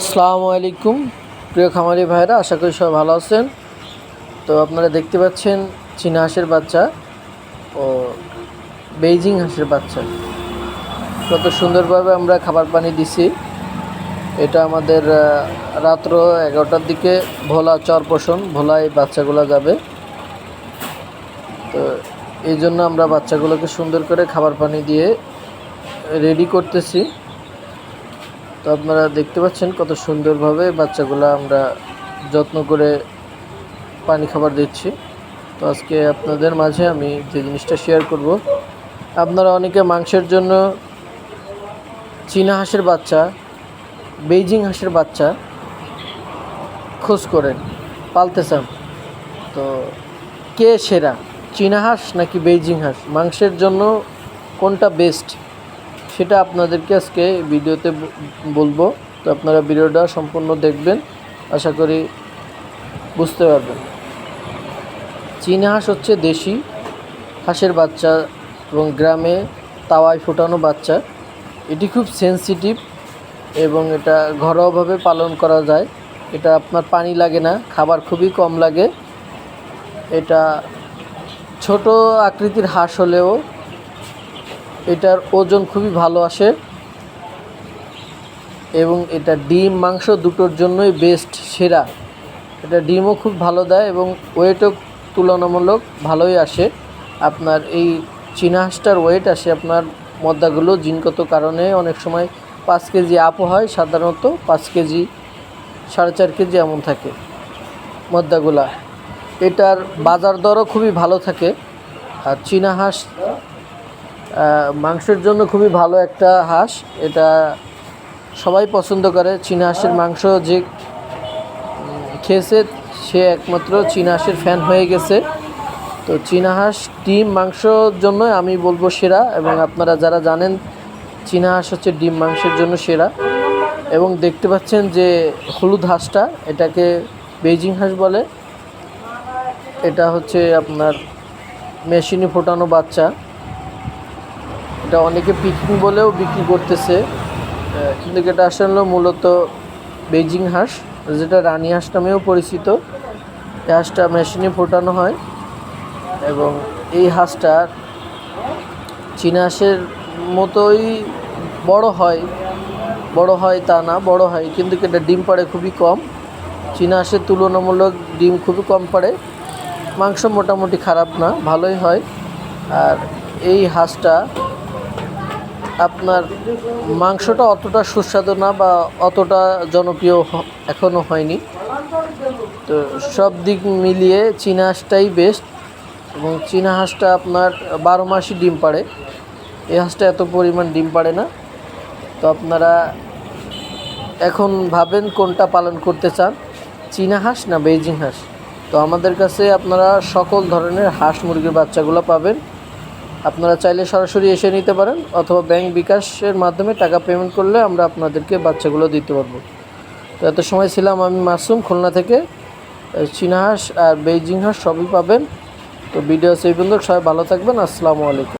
আসসালামু আলাইকুম, প্রিয় খামারি ভাইরা, আশা করি সবাই ভালো আছেন। তো আপনারা দেখতে পাচ্ছেন চীনা হাঁসের বাচ্চা ও বেইজিং হাঁসের বাচ্চা। কত সুন্দরভাবে আমরা খাবার পানি দিছি। এটা আমাদের রাত্র এগারোটার দিকে ভোলা চর পোষণ, ভোলায় বাচ্চাগুলো যাবে। তো এই জন্য আমরা বাচ্চাগুলোকে সুন্দর করে খাবার পানি দিয়ে রেডি করতেছি। তো আপনারা দেখতে পাচ্ছেন কত সুন্দরভাবে বাচ্চাগুলো আমরা যত্ন করে পানি খাবার দিচ্ছি। তো আজকে আপনাদের মাঝে আমি যে জিনিসটা শেয়ার করব, আপনারা অনেকে মাংসের জন্য চীনা হাঁসের বাচ্চা, বেইজিং হাঁসের বাচ্চা খোঁজ করেন, পালতে চান। তো কে সেরা, চীনা হাঁস নাকি বেইজিং হাঁস? মাংসের জন্য কোনটা বেস্ট সেটা আপনাদেরকে আজকে ভিডিওতে বলব। তো আপনারা ভিডিওটা সম্পূর্ণ দেখবেন। আশা করি বুঝতে পারবেন। চীনা হাঁস হচ্ছে দেশি হাঁসের বাচ্চা এবং গ্রামে তাওয়ায় ফোটানো বাচ্চা। এটি খুব সেনসিটিভ এবং এটা ঘরোয়াভাবে পালন করা যায়। এটা আপনার পানি লাগে না, খাবার খুবই কম লাগে। এটা ছোট আকৃতির হাঁস হলেও এটার ওজন খুবই ভালো আসে। এবং এটা ডিম মাংস দুটোর জন্যই বেস্ট সেরা। এটা ডিমও খুব ভালো দেয় এবং ওয়েটও তুলনামূলক ভালোই আসে। আপনার এই চীনা হাঁসটার ওয়েট আসে আপনার মদ্দাগুলো জিনগত কারণে অনেক সময় পাঁচ কেজি আপও হয়, সাধারণত পাঁচ কেজি, সাড়ে চার কেজি এমন থাকে মদ্দাগুলা। এটার বাজার দরও খুবই ভালো থাকে। আর চীনা হাঁস মাংসের জন্য খুবই ভালো একটা হাঁস। এটা সবাই পছন্দ করে। চীনা হাঁসের মাংস যে খেয়েছে, সে একমাত্র চীনা হাঁসের ফ্যান হয়ে গেছে। তো চীনা হাঁস ডিম মাংসর জন্য আমি বলব সেরা এবং আপনারা যারা জানেন, চীনা হাঁস হচ্ছে ডিম মাংসের জন্য সেরা। এবং দেখতে পাচ্ছেন যে হলুদ হাঁসটা, এটাকে বেইজিং হাঁস বলে। এটা হচ্ছে আপনার মেশিনে ফোটানো বাচ্চা। এটা অনেকে পিকিং বলেও বিক্রি করতেছে। কিন্তু এটা আসলে মূলত বেজিং হাঁস, যেটা রানী হাঁস নামেও পরিচিত, এই হাঁসটা মেশিনে ফোটানো হয় এবং এই হাঁসটা চীনা হাঁসের মতোই বড় হয় বড় হয় তা না, বড় হয়, কিন্তু এটা ডিম পাড়ে খুবই কম। চীনা হাঁসের তুলনামূলক ডিম খুবই কম পাড়ে, মাংস মোটামুটি খারাপ না, ভালোই হয়। আর এই হাঁসটা আপনার মাংসটা অতটা সুস্বাদু না বা অতটা জনপ্রিয় এখনও হয়নি। তো সব দিক মিলিয়ে চীনা হাঁসটাই বেস্ট এবং চীনা হাঁসটা আপনার বারো মাসই ডিম পাড়ে। এই হাঁসটা এত পরিমাণ ডিম পাড়ে না। তো আপনারা এখন ভাবেন কোনটা পালন করতে চান, চীনা হাঁস না বেজিং হাঁস? তো আমাদের কাছে আপনারা সকল ধরনের হাঁস মুরগির বাচ্চাগুলো পাবেন। আপনারা চাইলে সরাসরি এসে নিতে পারেন অথবা ব্যাংক বিকাশের মাধ্যমে টাকা পেমেন্ট করলে আমরা আপনাদেরকে বাচ্চাগুলো দিতে পারব। তো এত সময় ছিলাম আমি মাসুম, খুলনা থেকে চীনা হাঁস আর বেইজিং হাঁস সবই পাবেন। তো ভিডিও সেই বন্ধু সবাই ভালো থাকবেন, আসসালামু আলাইকুম।